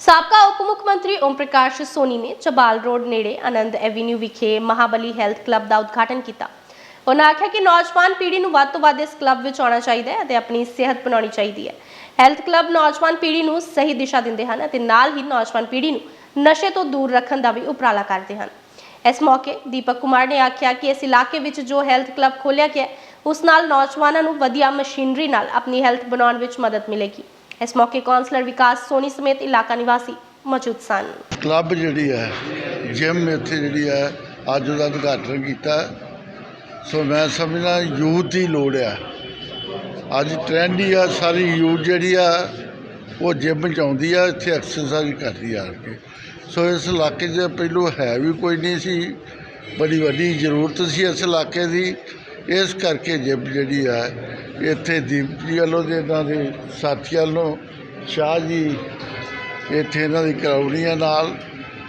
ਸਾਬਕਾ ਉਪ ਮੁੱਖ ਮੰਤਰੀ ਓਮ ਪ੍ਰਕਾਸ਼ ਸੋਨੀ ਨੇ ਚਬਾਲ ਰੋਡ ਨੇੜੇ ਆਨੰਦ ਐਵੀਨਿਊ ਵਿਖੇ ਮਹਾਬਲੀ ਹੈਲਥ ਕਲੱਬ ਦਾ ਉਦਘਾਟਨ ਕੀਤਾ। ਉਹਨਾਂ ਆਖਿਆ ਕਿ ਨੌਜਵਾਨ ਪੀੜ੍ਹੀ ਨੂੰ ਵੱਧ ਤੋਂ ਵੱਧ ਇਸ ਕਲੱਬ ਵਿੱਚ ਆਉਣਾ ਚਾਹੀਦਾ ਹੈ ਅਤੇ ਆਪਣੀ ਸਿਹਤ ਬਣਾਉਣੀ ਚਾਹੀਦੀ ਹੈ। ਹੈਲਥ ਕਲੱਬ ਨੌਜਵਾਨ ਪੀੜ੍ਹੀ ਨੂੰ ਸਹੀ ਦਿਸ਼ਾ ਦਿੰਦੇ ਹਨ ਅਤੇ ਨਾਲ ਹੀ ਨੌਜਵਾਨ ਪੀੜ੍ਹੀ ਨੂੰ ਨਸ਼ੇ ਤੋਂ ਦੂਰ ਰੱਖਣ ਦਾ ਵੀ ਉਪਰਾਲਾ ਕਰਦੇ ਹਨ। ਇਸ ਮੌਕੇ ਦੀਪਕ ਕੁਮਾਰ ਨੇ ਆਖਿਆ ਕਿ ਇਸ ਇਲਾਕੇ ਵਿੱਚ ਜੋ ਹੈਲਥ ਕਲੱਬ ਖੋਲ੍ਹਿਆ ਗਿਆ ਉਸ ਨਾਲ ਨੌਜਵਾਨਾਂ ਨੂੰ ਵਧੀਆ ਮਸ਼ੀਨਰੀ ਨਾਲ ਆਪਣੀ ਹੈਲਥ ਬਣਾਉਣ ਵਿੱਚ ਮਦਦ ਮਿਲੇਗੀ। ਇਸ ਮੌਕੇ ਕੌਂਸਲਰ ਵਿਕਾਸ ਸੋਨੀ ਸਮੇਤ ਇਲਾਕਾ ਨਿਵਾਸੀ ਮੌਜੂਦ ਸਨ। ਕਲੱਬ ਜਿਹੜੀ ਹੈ, ਜਿਮ ਇੱਥੇ ਜਿਹੜੀ ਹੈ, ਅੱਜ ਉਹਦਾ ਉਦਘਾਟਨ ਕੀਤਾ। ਸੋ ਮੈਂ ਸਮਝਦਾ ਯੂਥ ਦੀ ਲੋੜ ਆ। ਅੱਜ ਟ੍ਰੈਂਡ ਹੀ ਆ, ਸਾਰੀ ਯੂਥ ਜਿਹੜੀ ਆ, ਉਹ ਜਿਮ ਚ ਆਉਂਦੀ ਆ, ਇੱਥੇ ਐਕਸਰਸਾਈਜ਼ ਕਰਦੀ ਆ ਕੇ। ਸੋ ਇਸ ਇਲਾਕੇ 'ਚ ਪਹਿਲੋਂ ਹੈ ਵੀ ਕੋਈ ਨਹੀਂ ਸੀ, ਬੜੀ ਵੱਡੀ ਜ਼ਰੂਰਤ ਸੀ ਇਸ ਇਲਾਕੇ ਦੀ। ਇਸ ਕਰਕੇ ਜਿਮ ਜਿਹੜੀ ਆ, ਇੱਥੇ ਦੀਪ ਜੀ ਵੱਲੋਂ ਤੇ ਇਹਨਾਂ ਦੇ ਸਾਥੀਆਂ ਵੱਲੋਂ ਸ਼ਾਹ ਜੀ, ਇੱਥੇ ਇਹਨਾਂ ਦੀ ਕਰਾਉਣੀ ਆ ਨਾਲ।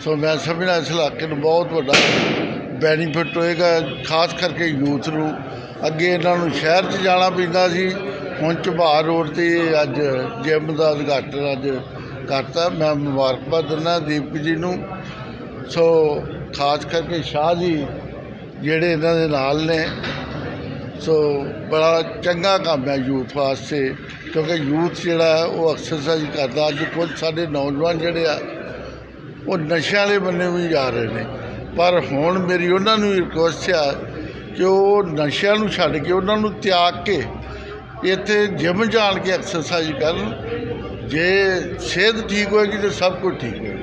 ਸੋ ਮੈਂ ਸਮਝਣਾ ਇਸ ਇਲਾਕੇ ਨੂੰ ਬਹੁਤ ਵੱਡਾ ਬੈਨੀਫਿਟ ਹੋਏਗਾ, ਖਾਸ ਕਰਕੇ ਯੂਥ ਨੂੰ। ਅੱਗੇ ਇਹਨਾਂ ਨੂੰ ਸ਼ਹਿਰ 'ਚ ਜਾਣਾ ਪੈਂਦਾ ਸੀ, ਹੁਣ ਝਬਾਰ ਰੋਡ ਤੇ ਅੱਜ ਜਿਮ ਦਾ ਉਦਘਾਟਨ ਅੱਜ ਕਰਤਾ। ਮੈਂ ਮੁਬਾਰਕਬਾਦ ਦਿੰਦਾ ਦੀਪਕ ਜੀ ਨੂੰ। ਸੋ ਖਾਸ ਕਰਕੇ ਸ਼ਾਹ ਜੀ, ਜਿਹੜੇ ਇਹਨਾਂ ਦੇ ਨਾਲ ਨੇ ਸੋ ਬੜਾ ਚੰਗਾ ਕੰਮ ਹੈ ਯੂਥ ਵਾਸਤੇ, ਕਿਉਂਕਿ ਯੂਥ ਜਿਹੜਾ ਹੈ ਉਹ ਐਕਸਰਸਾਈਜ਼ ਕਰਦਾ। ਅੱਜ ਕੁਝ ਸਾਡੇ ਨੌਜਵਾਨ ਜਿਹੜੇ ਆ, ਉਹ ਨਸ਼ਿਆਂ ਵਾਲੇ ਬੰਨੇ ਵੀ ਜਾ ਰਹੇ ਨੇ। ਪਰ ਹੁਣ ਮੇਰੀ ਉਹਨਾਂ ਨੂੰ ਰਿਕੁਐਸਟ ਆ ਕਿ ਉਹ ਨਸ਼ਿਆਂ ਨੂੰ ਛੱਡ ਕੇ, ਉਹਨਾਂ ਨੂੰ ਤਿਆਗ ਕੇ ਇੱਥੇ ਜਿਮ ਜਾਣ ਕੇ ਐਕਸਰਸਾਈਜ਼ ਕਰਨ। ਜੇ ਸਿਹਤ ਠੀਕ ਹੋਏਗੀ ਤਾਂ ਸਭ ਕੁਝ ਠੀਕ ਹੋਏਗਾ।